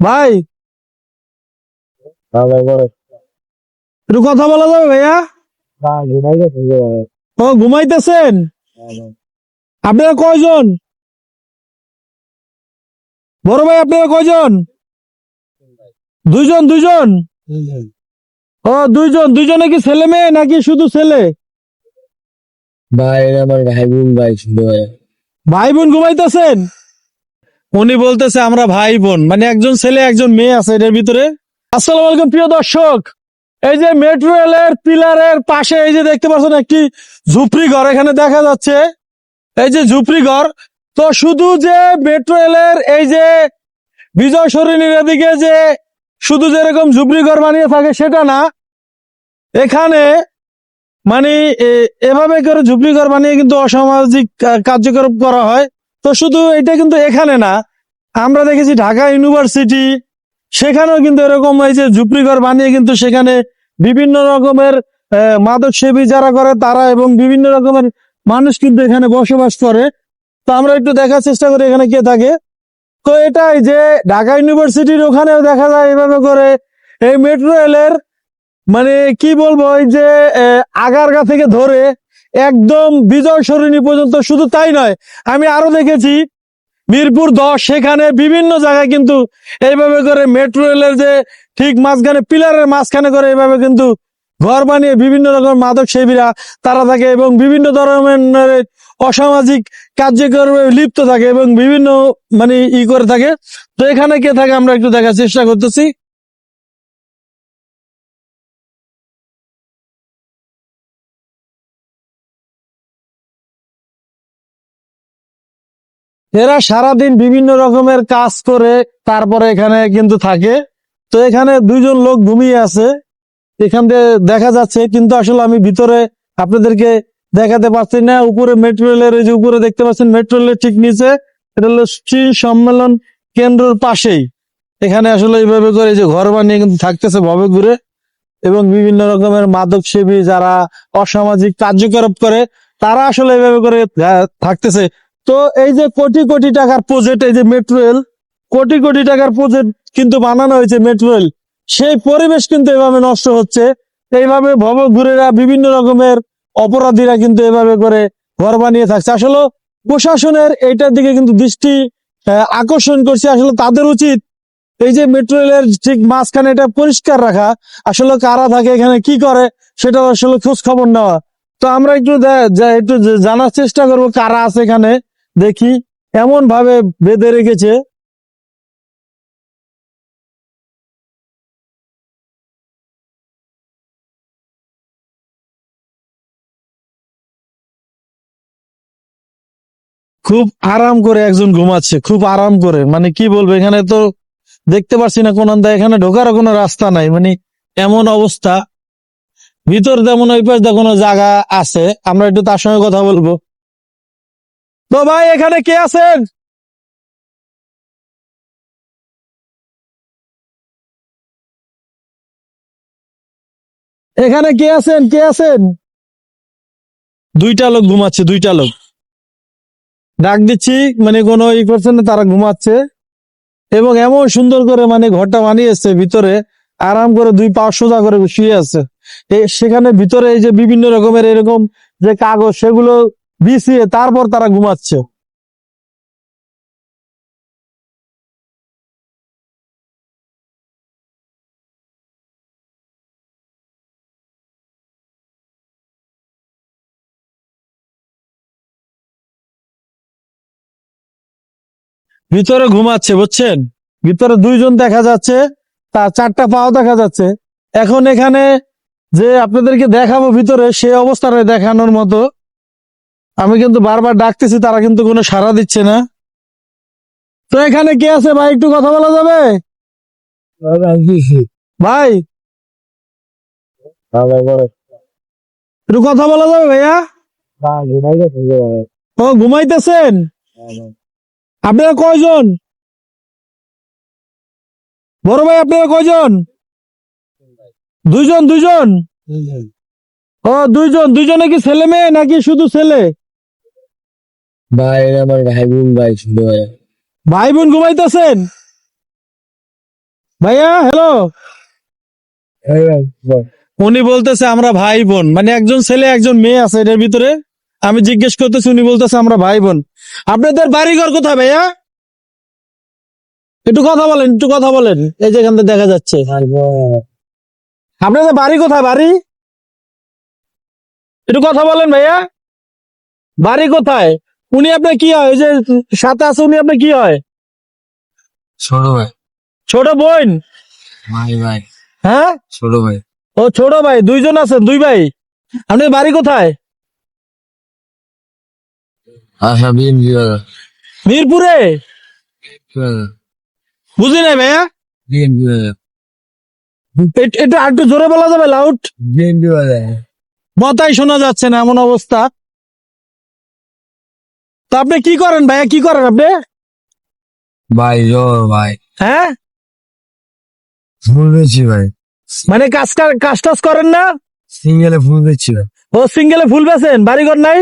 ভাই। একটু কথা বলা যাবে ভাইয়া? ও ঘুমাইতেছেন? আপনারা কয়জন? বড় ভাই আপনারা কয়জন? দুইজন দুইজন? ও দুইজন। দুইজনে কি ছেলে মেয়ে নাকি শুধু ছেলে? ভাই আমার ভাই বোন ভাই ছিল ভাই। বোন ঘুমাইতেছেন? উনি বলতেছে, আমরা ভাই বোন মানে একজন ছেলে, একজন মেয়ে আছে এটার ভিতরে। আসসালাম আলাইকুম, প্রিয় দর্শক। এই যে মেট্রো রেলের পিলারের পাশে, এই যে দেখতে পাচ্ছেন একটি ঝুপড়ি ঘর, এখানে দেখা যাচ্ছে, এই যে ঝুপড়ি ঘর। তো শুধু যে মেট্রো রেলের এই যে বিজয় সরণির এদিকে যে শুধু যেরকম ঝুপড়ি ঘর বানিয়ে থাকে, সেটা না। এখানে মানে এভাবে করে ঝুপড়ি ঘর বানিয়ে কিন্তু অসামাজিক কার্যক্রম করা হয়। তো শুধু এটা কিন্তু এখানে না আমরা দেখেছি ঢাকা ইউনিভার্সিটি, সেখানেও কিন্তু এরকম এই যে ঝুপড়ি ঘর বানিয়ে কিন্তু সেখানে বিভিন্ন রকমের মাদক সেবী যারা করে তারা এবং বিভিন্ন রকমের মানুষ কিন্তু এখানে বসবাস করে। তো আমরা একটু দেখার চেষ্টা করি এখানে কে থাকে। তো এটাই যে ঢাকা ইউনিভার্সিটির ওখানেও দেখা যায় এভাবে করে এই মেট্রো রেলের মানে কি বলব ওই যে আগারগা থেকে ধরে একদম বিজয় সরণি পর্যন্ত শুধু তাই নয়, আমি আরও দেখেছি মিরপুর দশ, সেখানে বিভিন্ন জায়গায় কিন্তু এইভাবে করে মেট্রো রেলের যে ঠিক মাঝখানে পিলারের মাঝখানে করে এইভাবে কিন্তু ঘর বানিয়ে বিভিন্ন রকম মাদক সেবীরা তারা থাকে এবং বিভিন্ন ধরনের অসামাজিক কার্যক্রমে লিপ্ত থাকে এবং বিভিন্ন মানে ই করে থাকে। তো এখানে কে থাকে আমরা একটু দেখার চেষ্টা করতেছি। এরা সারাদিন বিভিন্ন রকমের কাজ করে, তারপরে এখানে কিন্তু থাকে। তো এখানে দুইজন লোক ঘুমিয়ে আছে। এখান দিয়ে দেখা যাচ্ছে, কিন্তু আসলে আমি ভিতরে আপনাদেরকে দেখাতে পারছি না। উপরে মেট্রো রেলের যে উপরে দেখতে পাচ্ছেন মেট্রো রেলের ঠিক নিচে, এটা হলো শ্রী সম্মেলন কেন্দ্রের পাশেই। এখানে আসলে এইভাবে করে যে ঘর বানিয়ে কিন্তু থাকতেছে ভবে ঘুরে এবং বিভিন্ন রকমের মাদক সেবী যারা অসামাজিক কার্যকলাপ করে, তারা আসলে এইভাবে করে থাকতেছে। তো এই যে কোটি কোটি টাকার প্রজেক্ট এই যে মেট্রো রেল কোটি কোটি টাকার প্রজেক্ট কিন্তু বানানো হয়েছে মেট্রো রেল সেই পরিবেশ কিন্তু এভাবে নষ্ট হচ্ছে। এইভাবে ভবঘুরেরা বিভিন্ন রকমের অপরাধীরা কিন্তু এভাবে করে ঘর বানিয়ে থাকছে। আসলে প্রশাসনের এইটার দিকে কিন্তু দৃষ্টি আকর্ষণ করছে। আসলে তাদের উচিত এই যে মেট্রো রেলের ঠিক মাঝখানে এটা পরিষ্কার রাখা। আসলে কারা থাকে, এখানে কি করে সেটা আসলে খোঁজ খবর নেওয়া। তো আমরা একটু একটু জানার চেষ্টা করব কারা আছে এখানে। দেখি এমন ভাবে বেঁধে রেখেছে। খুব আরাম করে একজন ঘুমাচ্ছে, খুব আরাম করে। মানে কি বলব, এখানে তো দেখতে পাচ্ছি না কোন এখানে ঢোকারও কোনো রাস্তা নাই। মানে এমন অবস্থা। ভিতর তেমন ওই পাশ কোনো জায়গা আছে, আমরা একটু তার সঙ্গে কথা বলব। তো ভাই, এখানে কে আছেন? এখানে কে আছেন? কে আছেন? দুইটা লোক ঘুমাচ্ছে, দুইটা লোক। ডাক দিচ্ছি মানে কোনো ই করছে না, তারা ঘুমাচ্ছে। এবং এমন সুন্দর করে মানে ঘরটা বানিয়েছে ভিতরে আরাম করে দুই পা সোজা করে শুয়ে আছে। সেখানে ভিতরে এই যে বিভিন্ন রকমের এরকম যে কাগজ, সেগুলো বিছিয়ে তারপর তারা ঘুমাচ্ছে। ভিতরে ঘুমাচ্ছে, বুঝছেন? ভিতরে দুইজন দেখা যাচ্ছে তার চারটা পাও দেখা যাচ্ছে। এখন এখানে যে আপনাদেরকে দেখাবো ভিতরে সে অবস্থাটা দেখানোর মতো। আমি কিন্তু বারবার ডাকতেছি, তারা কিন্তু কোনো সাড়া দিচ্ছে না। তো এখানে কে আছে ভাই? একটু কথা বলা যাবে? ভাই? একটু কথা বলা যাবে ভাইয়া? ও, ঘুমাইতেছেন? আপনারা কয়জন? বড় ভাই, আপনারা কয়জন? দুইজন দুইজন? ও, দুইজন। দুইজনে কি ছেলে মেয়ে নাকি শুধু ছেলে? ভাই আমার ভাই বোন ভাই ছিল ভাই। বোন ঘুমাইতেছেন? ভাইয়া হ্যালো হ্যাঁ, উনি বলতেছে আমরা ভাই বোন। মানে একজন ছেলে একজন মেয়ে আছে এটার ভিতরে। আমি জিজ্ঞেস করতেছি উনি বলতেছে আমরা ভাই বোন। আপনাদের বাড়িঘর কোথায় ভাইয়া? একটু কথা বলেন একটু কথা বলেন। এই যে এখান থেকে দেখা যাচ্ছে। আপনাদের বাড়ি কোথায় বাড়ি? একটু কথা বলেন ভাইয়া। বাড়ি কোথায়? উনি আপনার কি হয়? ওই যে সাথে আছে উনি আপনার কি হয়? ছোট ভাই। ছোট বোন? ভাই ভাই। হ্যাঁ? ছোট ভাই। ও ছোট ভাই। দুইজন আছেন দুই ভাই। আপনার বাড়ি কোথায়? আশা বিন মিরপুরে? বুঝি নাই ভাইয়া? বিয়ার একটু জোরে বলা যাবে লাউড মতাই শোনা যাচ্ছে না এমন অবস্থা। তো আপনি কি করেন ভাইয়া? কি করেন আপনি? ভাই জোর ভাই। হ্যাঁ? ফুল বেছি ভাই। মানে কাজ কাজ টাজ করেন না? সিঙ্গেলে ফুল বেছি ভাই। ও সিঙ্গেলে ফুল বেছেন বাড়িঘর নাই?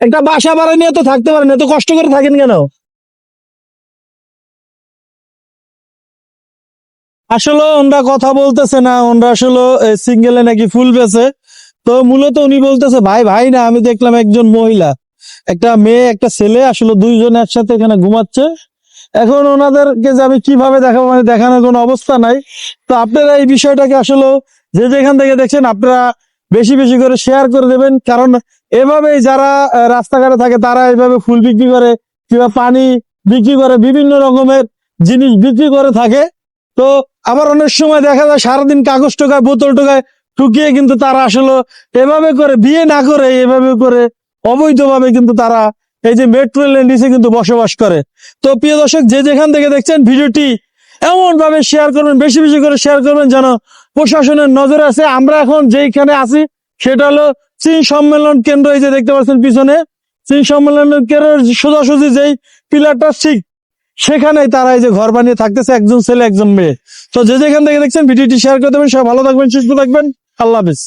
একটা বাসা ভাড়া নিয়ে তো থাকতে পারেন এত কষ্ট করে থাকেন কেন? আসলে ওনরা কথা বলতেছে না ওনরা আসলে সিঙ্গেলে নাকি ফুল বেছে তো মূলত উনি বলতেছে ভাই ভাই না আমি দেখলাম একজন মহিলা। একটা মেয়ে, একটা ছেলে আসলে দুইজন একসাথে এখানে ঘুমাচ্ছে। এখন ওনাদেরকে যে আমি কীভাবে দেখাবো মানে দেখানোর কোনো অবস্থা নাই। তো আপনারা এই বিষয়টাকে আসলে যে যেখান থেকে দেখছেন, আপনারা বেশি বেশি করে শেয়ার করে দেবেন। কারণ এভাবেই যারা রাস্তাঘাটে থাকে, তারা এইভাবে ফুল বিক্রি করে কিংবা পানি বিক্রি করে, বিভিন্ন রকমের জিনিস বিক্রি করে থাকে। তো আবার অনেক সময় দেখা যায়, সারাদিন কাগজ টোকায়, বোতল টোকায় ঠুকিয়ে কিন্তু তারা আসলে এভাবে করে, বিয়ে না করে এভাবে করে অবৈধভাবে কিন্তু তারা এই যে মেট্রো রেলের নিচে কিন্তু বসবাস করে। তো প্রিয় দর্শক, যে যেখান থেকে দেখছেন ভিডিওটি এমন ভাবে শেয়ার করবেন, বেশি বেশি করে শেয়ার করবেন যেন প্রশাসনের নজরে আছে আমরা এখন যেইখানে আছি, সেটা হলো চীন সম্মেলন কেন্দ্র। এই যে দেখতে পাচ্ছেন পিছনে, চীন সম্মেলন কেন্দ্রের সোজাসুজি যেই পিলারটা ঠিক সেখানেই তারা এই যে ঘর বানিয়ে থাকতেছে, একজন ছেলে, একজন মেয়ে। তো যে যেখান থেকে দেখছেন, ভিডিওটি শেয়ার করে দেবেন। সব ভালো থাকবেন, সুস্থ থাকবেন। আল্লাহ হাফিজ।